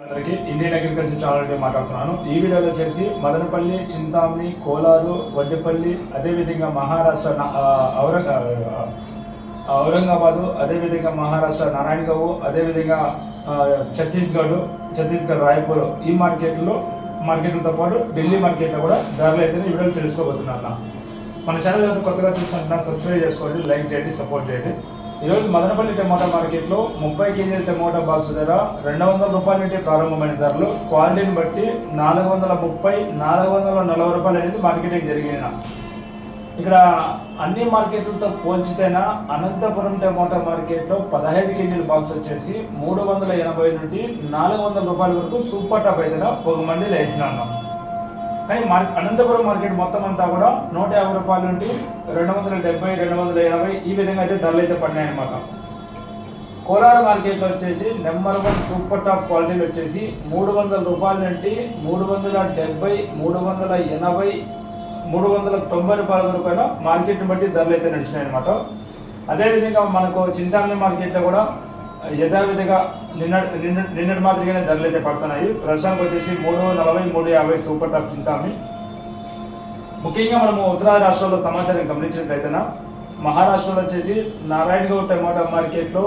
అందరికీ Indian agriculture channel నుండి మాట్లాడుతున్నాను. ఈ వీడియోలో వచ్చేసి మదనపల్లి చింతామణి కోలారు వడ్డెపల్లి అదేవిధంగా మహారాష్ట్ర ఔరంగా ఔరంగాబాదు అదేవిధంగా మహారాష్ట్ర నారాయణగావు అదేవిధంగా ఛత్తీస్గఢ్ ఛత్తీస్గఢ్ రాయ్పూర్ ఈ మార్కెట్లో మార్కెట్లతో పాటు ఢిల్లీ మార్కెట్లో కూడా ధరలు అయితే ఈ వీడియోలు తెలుసుకోబోతున్నాను మన ఛానల్ కొత్తగా చూస్తున్నా సబ్స్క్రైబ్ చేసుకోండి లైక్ చేయండి సపోర్ట్ చేయండి. ఈరోజు మదనపల్లి టమోటా మార్కెట్లో ముప్పై కేజీల టమోటా బాక్స్ ధర రెండు వందల రూపాయల నుండి ప్రారంభమైన ధరలు. క్వాలిటీని బట్టి నాలుగు వందల ముప్పై నాలుగు వందల నలభై రూపాయలు అనేది మార్కెటింగ్ జరిగిన. ఇక్కడ అన్ని మార్కెట్లతో పోల్చితేనా అనంతపురం టమోటా మార్కెట్లో పదహైదు కేజీల బాక్స్ వచ్చేసి మూడు వందల ఎనభై నుండి నాలుగు వందల రూపాయల వరకు సూపర్ టాప్ అయితే ఒక మండీలో వేసినాను కానీ మార్ అనంతపురం మార్కెట్ మొత్తం అంతా కూడా నూట యాభై రూపాయల నుండి రెండు వందల డెబ్బై రెండు వందల ఎనభై ఈ విధంగా అయితే ధరలు అయితే పడినాయి కోలార్ కోలార మార్కెట్లో వచ్చేసి నెంబర్ వన్ సూపర్ టాప్ క్వాలిటీలు వచ్చేసి మూడు వందల రూపాయల నుండి మూడు వందల డెబ్బై మూడు వందల ఎనభై మూడు వందల తొంభై రూపాయల వరకు మార్కెట్ని బట్టి ధరలు అయితే నడిచినాయి అనమాట అదేవిధంగా మనకు చింతామణి మార్కెట్లో కూడా యథావిధిగా నిన్న నిన్న నిన్నటి మాదిరిగానే ధరలు అయితే పడుతున్నాయి. ప్రస్తుతానికి వచ్చేసి మూడు నలభై మూడు యాభై సూపర్ టాప్ చింతామి ముఖ్యంగా మనము ఉత్తర రాష్ట్రాల్లో సమాచారం గమనించినట్లయితేనా మహారాష్ట్రలో వచ్చేసి నారాయణగౌడ్ టమాటా మార్కెట్లో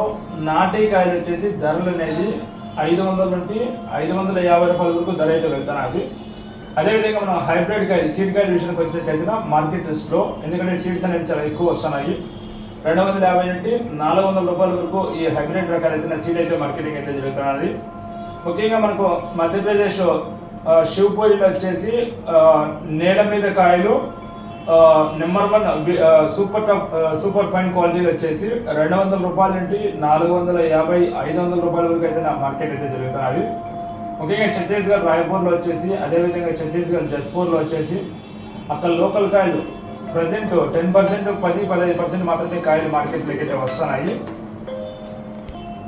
నాటికాయలు వచ్చేసి ధరలు అనేది ఐదు వందల నుండి ఐదు వందల యాభై రూపాయల వరకు ధర అయితే వెళ్తున్నాయి అదేవిధంగా మనం హైబ్రిడ్ కాయలు సీడ్ కాయల విషయానికి వచ్చినట్లయితే మార్కెట్ లిస్ట్లో ఎందుకంటే సీడ్స్ అనేవి చాలా ఎక్కువ వస్తున్నాయి. రెండు వందల యాభై నుండి నాలుగు వందల రూపాయల వరకు ఈ హైబ్రిడ్ రకాలు అయితే సీడ్ అయితే మార్కెటింగ్ అయితే జరుగుతున్నది. ముఖ్యంగా మనకు మధ్యప్రదేశ్ శివపూరిలో వచ్చేసి నేల మీద కాయలు number one super top super fine క్వాలిటీలు వచ్చేసి రెండు వందల రూపాయల నుండి నాలుగు వందల యాభై ఐదు వందల రూపాయల వరకు అయితే నా మార్కెట్ అయితే జరుగుతున్నాయి ముఖ్యంగా ఛత్తీస్గఢ్ రాయపూర్లో వచ్చేసి అదేవిధంగా ఛత్తీస్గఢ్ జస్పూర్లో వచ్చేసి అక్కడ లోకల్ కాయలు ప్రజెంట్ టెన్ పర్సెంట్ పది పదహైదు పర్సెంట్ మాత్రమే కాయలు మార్కెట్లోకి అయితే వస్తున్నాయి.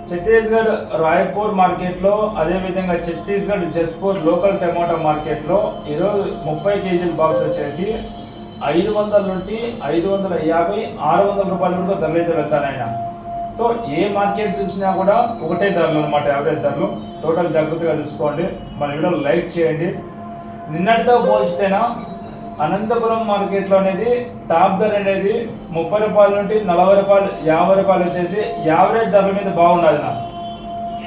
ఛత్తీస్గఢ్ రాయ్పూర్ మార్కెట్లో అదేవిధంగా ఛత్తీస్గఢ్ జస్పూర్ లోకల్ టమాటా మార్కెట్లో ఈరోజు ముప్పై కేజీల బాక్స్ వచ్చేసి ఐదు వందల నుండి ఐదు వందల యాభై ఆరు వందల రూపాయల వరకు ధరలు అయితే వెళ్తానైనా సో ఏ మార్కెట్ చూసినా కూడా ఒకటే ధరలు అనమాట యావరేజ్ ధరలు. టోటల్ జాగ్రత్తగా చూసుకోండి. మన వీడియో లైక్ చేయండి. నిన్నటితో పోల్చితేనా అనంతపురం మార్కెట్లో అనేది టాప్ ధర అనేది ముప్పై రూపాయల నుండి నలభై రూపాయలు యాభై రూపాయలు వచ్చేసి యావరేజ్ ధరల మీద బాగున్నది నా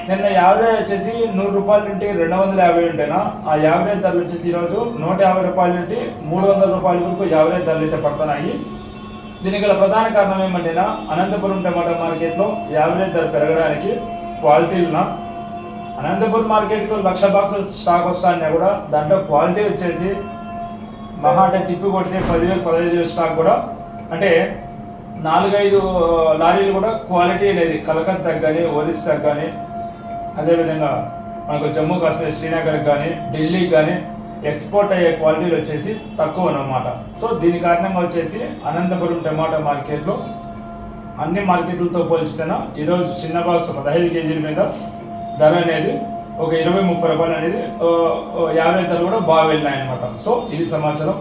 నిన్న యావరేజ్ వచ్చేసి నూరు రూపాయల నుండి రెండు వందల యాభై ఉంటేనా ఆ యావరేజ్ ధరలు వచ్చేసి ఈరోజు నూట యాభై రూపాయల నుండి మూడు వందల రూపాయల వరకు యావరేజ్ ధరలు అయితే పడుతున్నాయి. దీనికి గల ప్రధాన కారణం ఏమంటేనా అనంతపురం టమాటా మార్కెట్లో యావరేజ్ ధర పెరగడానికి క్వాలిటీలున అనంతపురం మార్కెట్కు లక్ష బాక్సెస్ స్టాక్ వస్తాయన్నా కూడా దాంట్లో క్వాలిటీ వచ్చేసి మహా అంటే తిప్పి కొడితే పదివేలు పదహైదు వేలు స్టాక్ కూడా. అంటే నాలుగైదు లారీలు కూడా క్వాలిటీ అనేది కలకత్తాకి కానీ ఒరిస్సాకి కానీ అదేవిధంగా మనకు జమ్మూ కాశ్మీర్ శ్రీనగర్కి కానీ ఢిల్లీకి కానీ ఎక్స్పోర్ట్ అయ్యే క్వాలిటీలు వచ్చేసి తక్కువ అన్నమాట. సో దీని కారణంగా వచ్చేసి అనంతపురం టమాటా మార్కెట్లో అన్ని మార్కెట్లతో పోల్చితేనా ఈరోజు చిన్న బాక్స్ పదహైదు కేజీల మీద ధర అనేది ఒక ఇరవై ముప్పై రూపాయలు అనేది యాభై ధరలు కూడా బాగా వెళ్ళినాయి అనమాట సో ఇది సమాచారం.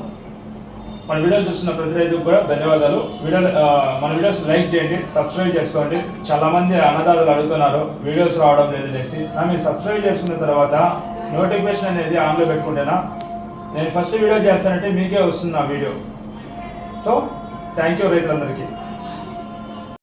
మన వీడియోలు చూస్తున్న ప్రతి రైతుకు కూడా ధన్యవాదాలు. వీడియో మన వీడియోస్ లైక్ చేయండి సబ్స్క్రైబ్ చేసుకోండి. చాలామంది అన్నదాతలు అడుగుతున్నారు వీడియోస్ రావడం లేదు అనేసి నా మీరు సబ్స్క్రైబ్ చేసుకున్న తర్వాత నోటిఫికేషన్ అనేది ఆన్లో పెట్టుకుంటేనా? నేను ఫస్ట్ వీడియో చేస్తానంటే మీకే వస్తుంది నా వీడియో. సో థ్యాంక్ యూ రైతులందరికీ.